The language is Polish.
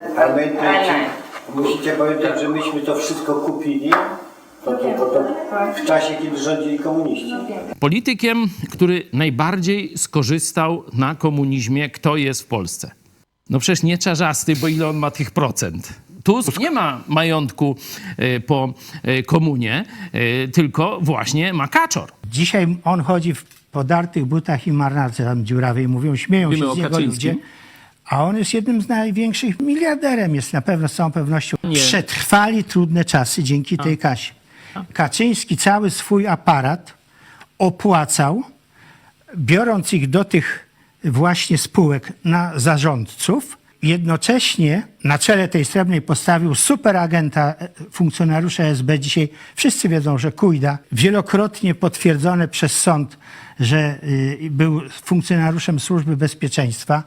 Pamiętajcie, musicie pamiętać, że myśmy to wszystko kupili to, to, to, to w czasie, kiedy rządzili komuniści. Politykiem, który najbardziej skorzystał na komunizmie, kto jest w Polsce? No przecież nie Czarzasty, bo ile on ma tych procent? Tusk nie ma majątku e, po e, komunie, e, tylko właśnie ma kaczor. Dzisiaj on chodzi w podartych butach i marnarce tam dziurawej, mówią, śmieją Mówimy się z niego Kaczyńskim? ludzie. A on jest jednym z największych miliarderem, jest na pewno z całą pewnością. Nie. Przetrwali trudne czasy dzięki tej kasie. Kaczyński cały swój aparat opłacał, biorąc ich do tych właśnie spółek na zarządców. Jednocześnie na czele tej srebrnej postawił superagenta e, funkcjonariusza SB. Dzisiaj wszyscy wiedzą, że Kujda, wielokrotnie potwierdzone przez sąd, że y, był funkcjonariuszem służby bezpieczeństwa.